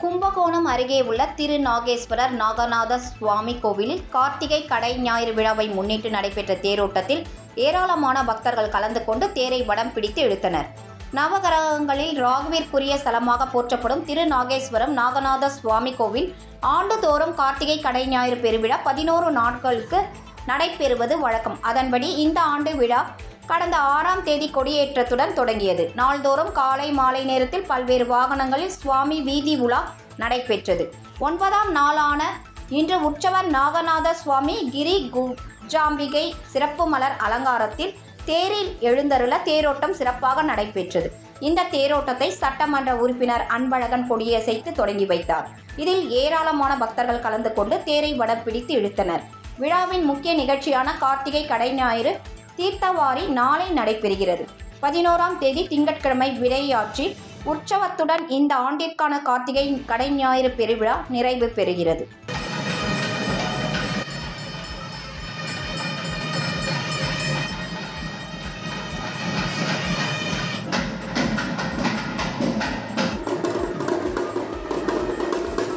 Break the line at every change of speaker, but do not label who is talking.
கும்பகோணம் அருகே உள்ள திரு நாகேஸ்வரர் நாகநாத சுவாமி கோவிலில் கார்த்திகை கடை ஞாயிறு விழாவை முன்னிட்டு நடைபெற்ற தேரோட்டத்தில் ஏராளமான பக்தர்கள் கலந்து கொண்டு தேரை வடம் பிடித்து இழுத்தனர். நவகிரகங்களில் ராகுவிற்குரிய ஸ்தலமாக போற்றப்படும் திரு நாகேஸ்வரம் நாகநாத சுவாமி கோவில் ஆண்டுதோறும் கார்த்திகை கடை ஞாயிறு பெருவிழா பதினோரு நாட்களுக்கு நடைபெறுவது வழக்கம். அதன்படி இந்த ஆண்டு விழா கடந்த ஆறாம் தேதி கொடியேற்றத்துடன் தொடங்கியது. நாள்தோறும் காலை மாலை நேரத்தில் பல்வேறு வாகனங்களில் சுவாமி வீதி உலா நடைபெற்றது. ஒன்பதாம் நாளான இன்று உற்சவர் நாகநாத சுவாமி கிரி குஜாம்பிகை சிறப்பு மலர் அலங்காரத்தில் தேரில் எழுந்தருள தேரோட்டம் சிறப்பாக நடைபெற்றது. இந்த தேரோட்டத்தை சட்டமன்ற உறுப்பினர் அன்பழகன் கொடியசைத்து தொடங்கி வைத்தார். இதில் ஏராளமான பக்தர்கள் கலந்து கொண்டு தேரை வடம் பிடித்து இழுத்தனர். விழாவின் முக்கிய நிகழ்ச்சியான கார்த்திகை கடை ஞாயிறு தீர்த்தவாரி நாளை நடைபெறுகிறது. பதினோராம் தேதி திங்கட்கிழமை விடையாற்றி உற்சவத்துடன் இந்த ஆண்டிற்கான கார்த்திகை கடை ஞாயிறு பெருவிழா நிறைவு பெறுகிறது.